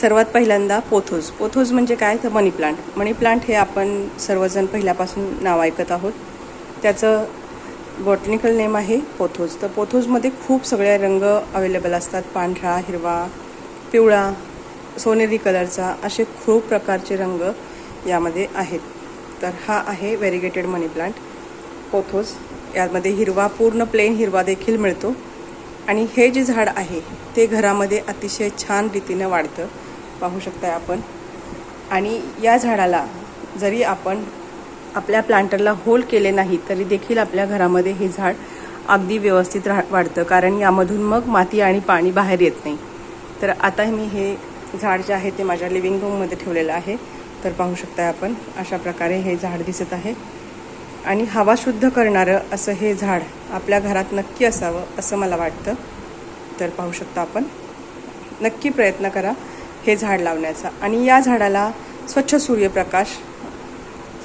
सर्वात पहिल्यांदा pothos. Pothos म्हणजे काय? तर मनी प्लांट. मनी प्लांट हे आपण सर्वजण पहिल्यापासून नाव ऐकत आहोत. त्याचं बॉटनिकल नेम आहे पोथोज. तर पोथोजमध्ये खूप सगळे रंग अवेलेबल असतात. पांढरा हिरवा पिवळा सोनेरी कलरचा असे खूप प्रकारचे रंग यामध्ये आहेत. तर हा आहे व्हेरिगेटेड मनी प्लांट. पोथोज. यामध्ये हिरवा पूर्ण प्लेन हिरवा देखील मिळतो. आणि हे जे झाड आहे ते घरामध्ये अतिशय छान रीतीनं वाढतं. पाहू शकताय आपण. आणि या झाडाला जरी आपण आपल्या प्लांटरला होल केले नाही तरी देखील आपल्या घरामध्ये हे झाड अगदी व्यवस्थित राह वाढतं. कारण यामधून मग माती आणि पाणी बाहेर येत नाही. तर आता मी हे झाड जे आहे ते माझ्या लिव्हिंग रूममध्ये ठेवलेलं आहे. तर पाहू शकताय आपण अशा प्रकारे हे झाड दिसत आहे. आणि हवा शुद्ध करणारं असं हे झाड आपल्या घरात नक्की असावं असं मला वाटतं. तर पाहू शकता आपण. नक्की प्रयत्न करा. हे झाड लावण्याचा. आणि या झाडाला स्वच्छ सूर्यप्रकाश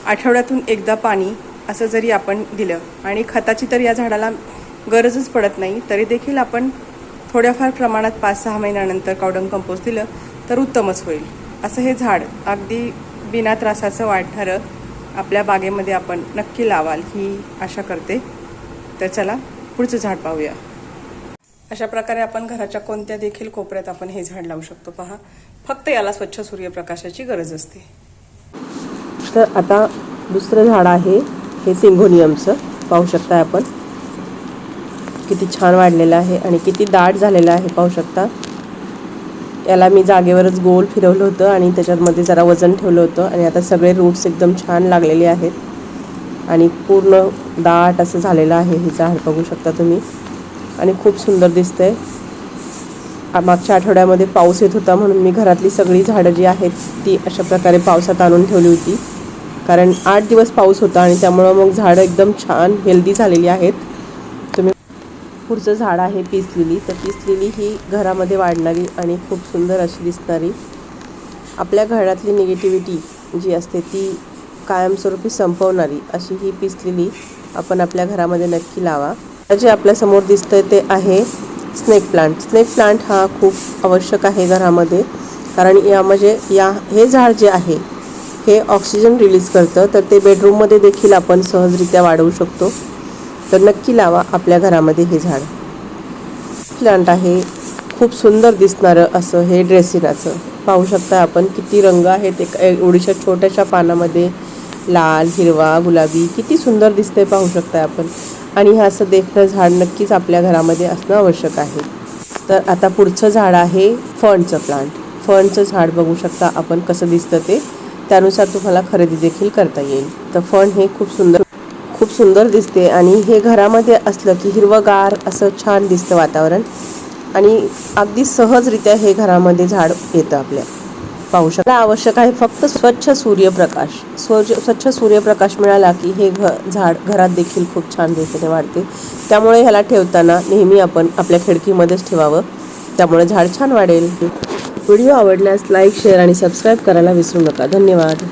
आठवड्यातून एकदा पाणी असं जरी आपण दिलं आणि खताची तर या झाडाला गरजच पडत नाही तरी देखील आपण थोड्याफार प्रमाणात पाच सहा महिन्यानंतर कावडंग कंपोस्ट दिलं तर उत्तमच होईल. असं हे झाड अगदी बिना त्रासाचं वाढणारं आपल्या बागेमध्ये आपण नक्की लावाल ही आशा करते. तर चला पुढचं झाड पाहूया. अशा प्रकारे आपण घराच्या कोणत्या देखील कोपऱ्यात आपण हे झाड लावू शकतो पहा. फक्त याला स्वच्छ सूर्यप्रकाशाची गरज असते. तर आता दुसरं झाड आहे. हे सिंगोनियमचं पाहू शकता आपण. किती छान वाढलेलं आहे आणि किती दाट झालेलं आहे पाहू शकता. याला मी जागेवरच गोल फिरवलं होतं आणि त्याच्यामध्ये जरा वजन ठेवलं होतं आणि आता सगळे रूट्स एकदम छान लागलेले आहेत. आणि पूर्ण दाट असं झालेलं आहे हे झाड बघू शकता तुम्ही. आणि खूप सुंदर दिसतंय. मागच्या आठवड्यामध्ये पाऊस येत होता म्हणून मी घरातली सगळी झाडं जी आहेत ती अशा प्रकारे पावसात आणून ठेवली होती. कारण आठ दिवस पाऊस होता आणि त्यामुळं मग झाडं एकदम छान हेल्दी झालेली आहेत. तुम्ही पुढचं झाड आहे पिसलेली. तर पिसलेली ही घरामध्ये वाढणारी आणि खूप सुंदर अशी दिसणारी. आपल्या घरातली निगेटिव्हिटी जी असते ती कायमस्वरूपी संपवणारी अशी ही पिसलेली आपण आपल्या घरामध्ये नक्की लावा. जे आपल्यासमोर दिसतंय ते आहे स्नेक प्लांट स्नेक प्लांट हा खूप आवश्यक आहे घरामध्ये. कारण या म्हणजे या हे झाड जे आहे हे ऑक्सिजन रिलीज करतं. तर ते बेडरूममध्ये देखील आपण सहजरित्या वाढवू शकतो. तर नक्की लावा आपल्या घरामध्ये हे झाड. प्लांट आहे. खूप सुंदर दिसणारं असं हे ड्रेसिनाचं पाहू शकता आपण किती रंग आहेत. एक एवढीशा छोट्याशा पानामध्ये लाल हिरवा गुलाबी किती सुंदर दिसतंय पाहू शकता आपण. आणि हे असं देखणं झाड नक्कीच आपल्या घरामध्ये असणं आवश्यक आहे. तर आता पुढचं झाड आहे फणचं प्लांट फणचं झाड बघू शकता आपण कसं दिसतं ते. त्यानुसार तुम्हाला खरेदी देखील करता येईल. तर फण हे खूप सुंदर खूप सुंदर दिसते आणि हे घरामध्ये असलं की हिरवंगार असं छान दिसतं वातावरण. आणि अगदी सहजरित्या हे घरामध्ये झाड येतं आपल्या. पाहू शकता. आवश्यक आहे फक्त स्वच्छ सूर्यप्रकाश. स्वच्छ सूर्यप्रकाश मिळाला की हे घ झाड घरात देखील खूप छान रीतीने वाढते. त्यामुळे ह्याला ठेवताना नेहमी आपण आपल्या खिडकीमध्येच ठेवावं. त्यामुळे झाड छान वाढेल. व्हिडिओ आवडल्यास लाईक शेअर आणि सबस्क्राईब करायला विसरू नका. धन्यवाद.